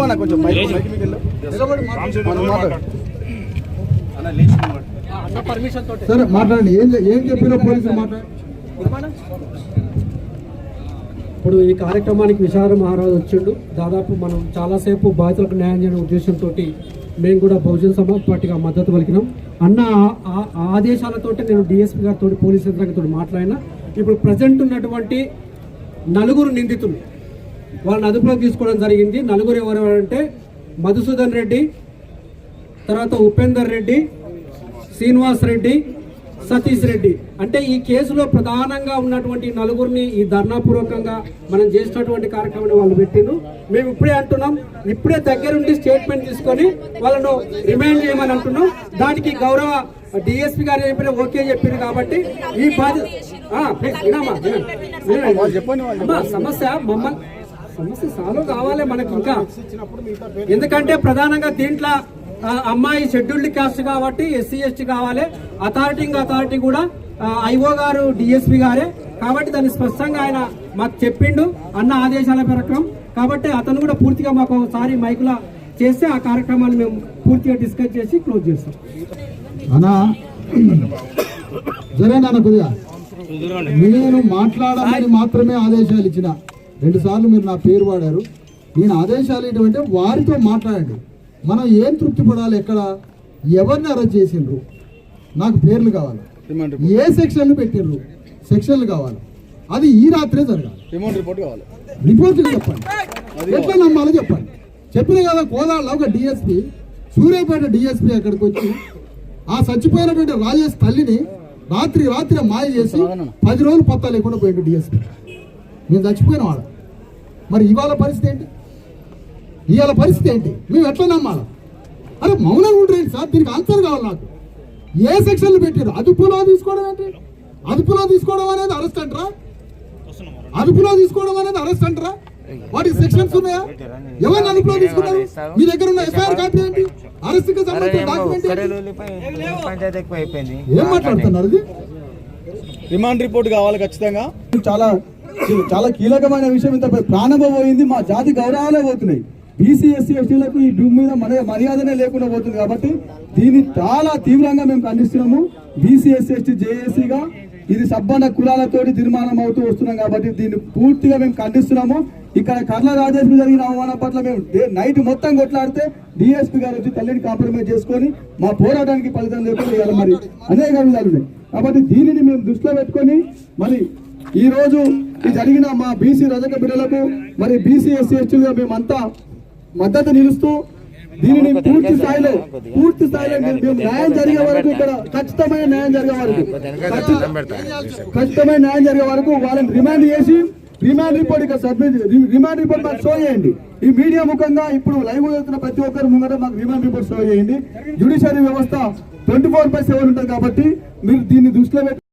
కొంచెం mic mic మీకు సరే మాట్లాడండి. ఏం ఏం చెప్పిన పోలీసులు ఇప్పుడు ఈ కార్యక్రమానికి విశాల మహారాజు వచ్చిండు. దాదాపు మనం చాలాసేపు బాధితులకు న్యాయం చేయడం ఉద్దేశంతో మేము కూడా బహుజన్ సమాజ్ పార్టీగా మద్దతు పలికినాం. అన్న ఆ- ఆ- ఆ ఆదేశాలతోటి నేను డిఎస్పీ గారితో పోలీస్ యంత్రాంగంతో మాట్లాడినా. ఇప్పుడు ప్రజెంట్ ఉన్నటువంటి నలుగురు నిందితులు. వాళ్ళని అదుపులోకి తీసుకోవడం జరిగింది. నలుగురు ఎవరెవరంటే మధుసూదన్ రెడ్డి తర్వాత ఉపేందర్ రెడ్డి శ్రీనివాస్ రెడ్డి సతీష్ రెడ్డి. అంటే ఈ కేసులో ప్రధానంగా ఉన్నటువంటి నలుగురిని ఈ ధర్నాపూర్వకంగా మనం చేసినటువంటి కార్యక్రమాన్ని వాళ్ళు పెట్టిండ్రు. మేము ఇప్పుడే అంటున్నాం. ఇప్పుడే దగ్గరుండి స్టేట్మెంట్ తీసుకొని వాళ్ళను రిమైండ్ చేయమని అంటున్నాం. దానికి గౌరవ డిఎస్పీ గారు చెప్పిన ఓకే చెప్పింది కాబట్టి ఈ బాధ్యత సమస్య మమ్మల్ని సమస్య సాల్వ్ కావాలి మనకి ఇంకా. ఇచ్చినప్పుడు మిగతా పేరు ఎందుకంటే ప్రధానంగా దీంట్లో అమ్మాయి షెడ్యూల్డ్ కాస్ట్ కాబట్టి ఎస్సీ ఎస్టీ కావాలి. అథారిటీ అథారిటీ కూడా ఐఓ గారు డిఎస్పి గారే. కాబట్టి దాన్ని స్పష్టంగా ఆయన మాకు చెప్పిండు అన్న ఆదేశాల ప్రకారం. కాబట్టి అతను కూడా పూర్తిగా మాకు ఒకసారి మైకులా చేస్తే ఆ కార్యక్రమాన్ని మేము పూర్తిగా డిస్కస్ చేసి క్లోజ్ చేస్తాం. అనా జరేనా కొద్దిగా. నేను మాట్లాడమని మాత్రమే ఆదేశాలు ఇచ్చిన. రెండు సార్లు మీరు నా పేరు వాడారు. నేను ఆదేశాలు ఏంటంటే వారితో మాట్లాడండి. మనం ఏం తృప్తి పడాలి? ఎక్కడ? ఎవరిని అరెస్ట్ చేసిండ్రు? నాకు పేర్లు కావాలి. ఏ సెక్షన్లు పెట్టిండ్రు? సెక్షన్లు కావాలి. అది ఈ రాత్రే జరగాలి. రిపోర్ట్ చెప్పండి. ఎట్లా నమ్మాలో చెప్పండి. చెప్పిన కదా కోదాళ్ళలో ఒక డిఎస్పి సూర్యాపేట డిఎస్పి అక్కడికి వచ్చి ఆ చచ్చిపోయినటువంటి రాజేష్ తల్లిని రాత్రి రాత్రి మాయ చేసి పది రోజులు పత్తా లేకుండా పోయిండు డిఎస్పి మేము చచ్చిపోయిన వాడు. మరి ఇవాళ పరిస్థితి ఏంటి? ఇవాళ పరిస్థితి ఏంటి? మేము ఎట్లా నమ్మాలి? అరే మౌనంగా ఉండరేంటి సార్ దీనికి ఆన్సర్ కావాలి నాకు. ఏ సెక్షన్లు పెట్టారు అదుపులో తీసుకోవడం ఏంటి? అదుపులో తీసుకోవడం అనేది అరెస్ట్ అంటారా? అదుపులో తీసుకోవడం అనేది అరెస్ట్ అంటారా? వాటికి సెక్షన్స్ ఉన్నాయా? ఎవరిని అదుపులో తీసుకున్నారు మీ దగ్గర ఉన్న ఎఫ్ఐఆర్ కాపీ ఏంటి? అరెస్ట్కి సంబంధించిన డాక్యుమెంట్ ఏం మాట్లాడుతున్నారు? ఇది రిమాండ్ రిపోర్ట్ కావాలి ఖచ్చితంగా. చాలా చాలా కీలకమైన విషయం ఇంత ప్రాణం పోయింది. మా జాతి గౌరవాలే పోతున్నాయి. బీసీ ఎస్సీ ఎస్టీలకు ఈ భూమి మీద మన మర్యాదనే లేకుండా పోతుంది కాబట్టి దీన్ని చాలా తీవ్రంగా మేము ఖండిస్తున్నాము. బీసీ ఎస్సీ ఎస్టీ జేఏసీగా ఇది సబ్బన కులాలతోటి తీర్మానం అవుతూ వస్తున్నాం కాబట్టి దీన్ని పూర్తిగా మేము ఖండిస్తున్నాము. ఇక్కడ కర్ల రాజేష్ జరిగిన అవమానం పట్ల మేము డే- నైట్ మొత్తం కొట్లాడితే డిఎస్పీ గారు వచ్చి తల్లిని కాంప్రమైజ్ చేసుకొని మా పోరాటానికి ఫలితం లేకుండా మరి అనేక విధాలు ఉన్నాయి కాబట్టి దీనిని మేము దృష్టిలో పెట్టుకొని మరి ఈ రోజు జరిగిన మా బీసీ రజక బిడ్డలకు మరి బీసీ ఎస్సీ మేమంతా మద్దతు నిలుస్తూ దీనిని పూర్తి స్థాయిలో పూర్తి స్థాయిలో న్యాయం జరిగే వరకు ఇక్కడ ఖచ్చితమైన న్యాయం జరిగే వరకు ఖచ్చిత- ఖచ్చితమైన న్యాయం జరిగే వరకు వాళ్ళని రిమాండ్ చేసి రిమాండ్ రిపోర్ట్ ఇక్కడ సబ్మిట్ రిమాండ్ రిపోర్ట్ మాకు షో చేయండి. ఈ మీడియా ముఖంగా ఇప్పుడు లైవ్ వెళ్తున్న ప్రతి ఒక్కరు ముంగట మాకు రిమాండ్ రిపోర్ట్ షో చేయండి. జ్యుడిషియరీ వ్యవస్థ ట్వంటీ ఫోర్ బై సెవెన్ ఉంటుంది కాబట్టి మీరు దీన్ని దృష్టిలో